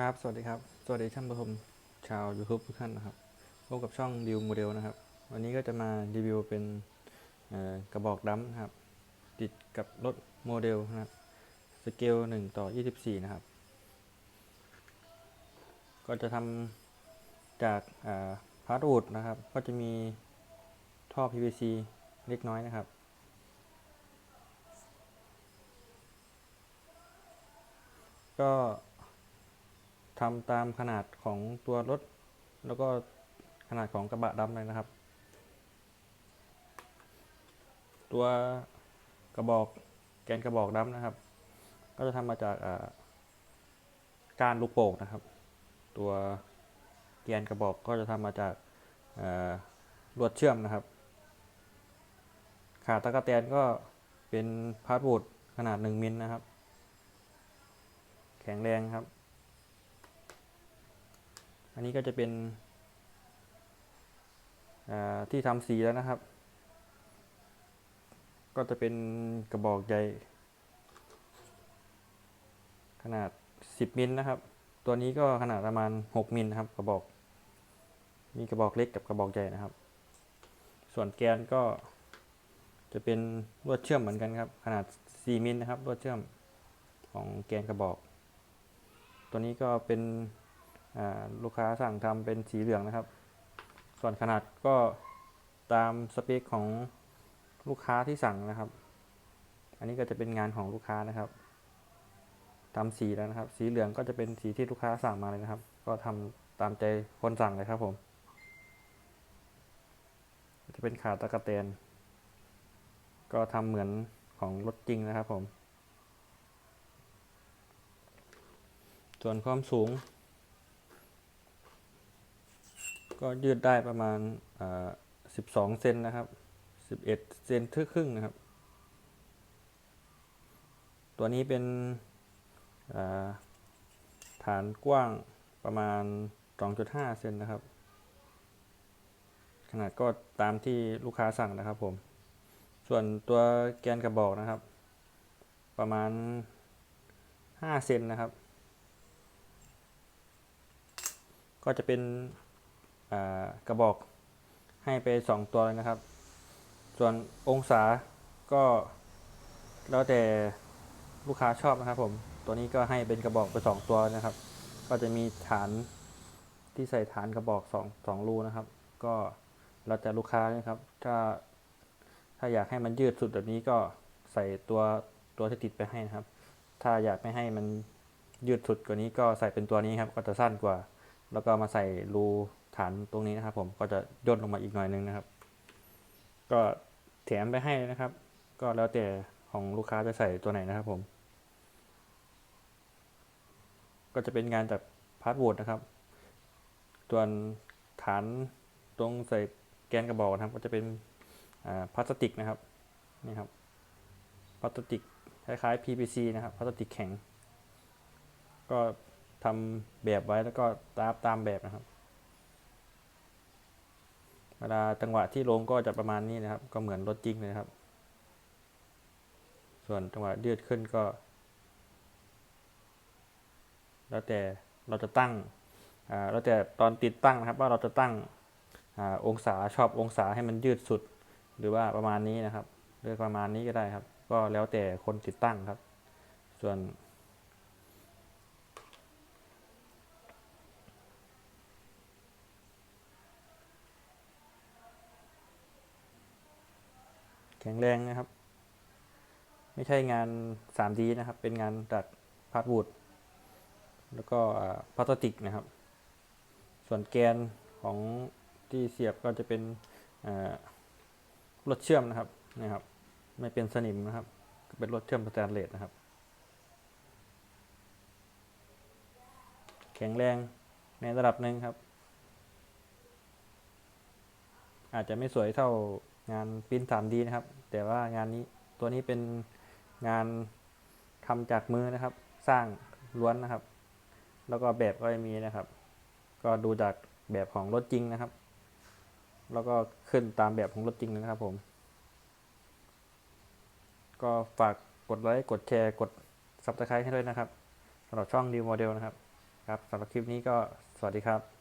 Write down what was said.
ครับ สวัสดีครับ สวัสดีท่านผู้ชมชาว YouTube ทุกท่านนะครับ พบกับช่องดิวโมเดลนะครับ วันนี้ก็จะมารีวิวเป็นกระบอกดัมนะครับ ติดกับรถโมเดลนะครับ สเกล 1 ต่อ 24 นะครับ ก็จะทำจากพาร์ทวูดนะครับ ก็จะมีท่อ PVC เล็กน้อยนะครับก็ ทำตามขนาดของตัวรถ แล้วก็ขนาดของกระบะดำเลยนะครับ ตัวกระบอกแกนกระบอกดำนะครับ ก็จะทำมาจากอ่าการลูกโป่งนะครับ ตัวแกนกระบอกก็จะทำมาจากอ่าลวดเชื่อมนะครับ ขาตะกะแตนก็เป็นพาร์ทวูดขนาด 1 มิลนะครับ แข็งแรงครับ อันนี้ก็จะเป็นที่ทำสีแล้วนะครับ ก็จะเป็นกระบอกใหญ่ ขนาด 10 มิลนะครับ ตัวนี้ก็ขนาดประมาณ 6 มิลนะครับ กระบอก มีกระบอกเล็กกับกระบอกใหญ่นะครับ ส่วนแกนก็จะเป็นลวดเชื่อมเหมือนกันครับ ขนาด 4 มิลนะครับลวดเชื่อมของแกนกระบอก ตัวนี้ก็เป็น ลูกค้าสั่งทำเป็นสีเหลืองนะครับ ส่วนขนาดก็ตามสเปคของลูกค้าที่สั่งนะครับ อันนี้ก็จะเป็นงานของลูกค้านะครับทำสีแล้วนะครับ สีเหลืองก็จะเป็นสีที่ลูกค้าสั่งมาเลยนะครับ ก็ทำตามใจคนสั่งเลยครับผม จะเป็นขาตะกะแตน ก็ทำเหมือนของรถจริงนะครับผม ส่วนความสูง ก็ยืดได้ประมาณอ่า12เซนนะครับ11เอ็ดเซนครึ่งนะครับ ตัวนี้เป็นาฐานกว้างประมาณ 2.5 เซนนะครับ ขนาดก็ตามที่ลูกค้าสั่งนะครับผม ส่วนตัวแกนกระบอกนะครับ ประมาณ 5 เซนนะครับ ก็จะเป็น กระบอกให้ไป 2 ตัวเลยนะครับ ส่วนองศาก็แล้วแต่ลูกค้าชอบนะครับผม ตัวนี้ก็ให้เป็นกระบอกไป 2 ตัวนะครับ ก็จะมีฐานที่ใส่ฐานกระบอก2 2รูนะครับ ก็แล้วแต่ลูกค้านะครับ ถ้าถ้าอยากให้มันยืดสุดแบบนี้ก็ใส่ตัวตัวที่ติดไปให้นะครับ ถ้าอยากไม่ให้มันยืดสุดกว่านี้ก็ใส่เป็นตัวนี้ครับ ก็จะสั้นกว่า แล้วก็มาใส่รู ฐานตรงนี้นะครับ ผมก็จะย่นลงมาอีกหน่อยนึงนะครับ ก็แถมไปให้นะครับ ก็แล้วแต่ของลูกค้าจะใส่ตัวไหนนะครับผม ก็จะเป็นงานจากพาร์ทวูดนะครับส่วนฐานตรงใส่แกนกระบอกนะครับ ก็จะเป็นพลาสติกนะครับนี่ครับพลาสติกคล้ายๆ PVC นะครับพลาสติกแข็ง ก็ทำแบบไว้แล้วก็ตามตามแบบนะครับ เวลาจังหวะที่ลงก็จะประมาณนี้นะครับ ก็เหมือนรถจริงเลยนะครับ ส่วนจังหวะยืดขึ้นก็ แล้วแต่เราจะตั้งอ่าแล้วแต่ตอนติดตั้งนะครับ ว่าเราจะตั้งอองศาชอบองศาให้มันยืดสุด หรือว่าประมาณนี้นะครับหรือประมาณนี้ก็ได้ครับ ก็แล้วแต่คนติดตั้งครับ ส่วน แข็งแรงนะครับ ไม่ใช่งาน 3D นะครับ เป็นงานจากพาร์ทวูดแล้วก็พลาสติกนะครับ ส่วนแกนของที่เสียบก็จะเป็นรถเชื่อมนะครับนะครับ ไม่เป็นสนิมนะครับ เป็นรถเชื่อมสแตนเลสนะครับ แข็งแรงในระดับหนึ่งครับ อาจจะไม่สวยเท่า งานปริ้น 3D นะครับ แต่ว่างานนี้ตัวนี้เป็นงานทำจากมือนะครับ สร้างล้วนนะครับ แล้วก็แบบก็มีนะครับ ก็ดูจากแบบของรถจริงนะครับ แล้วก็ขึ้นตามแบบของรถจริงนะครับผม ก็ฝากกดไลค์กดแชร์กด Subscribe ให้ด้วยนะครับสำหรับช่องดีโมเดลนะครับ ครับสำหรับคลิปนี้ก็สวัสดีครับ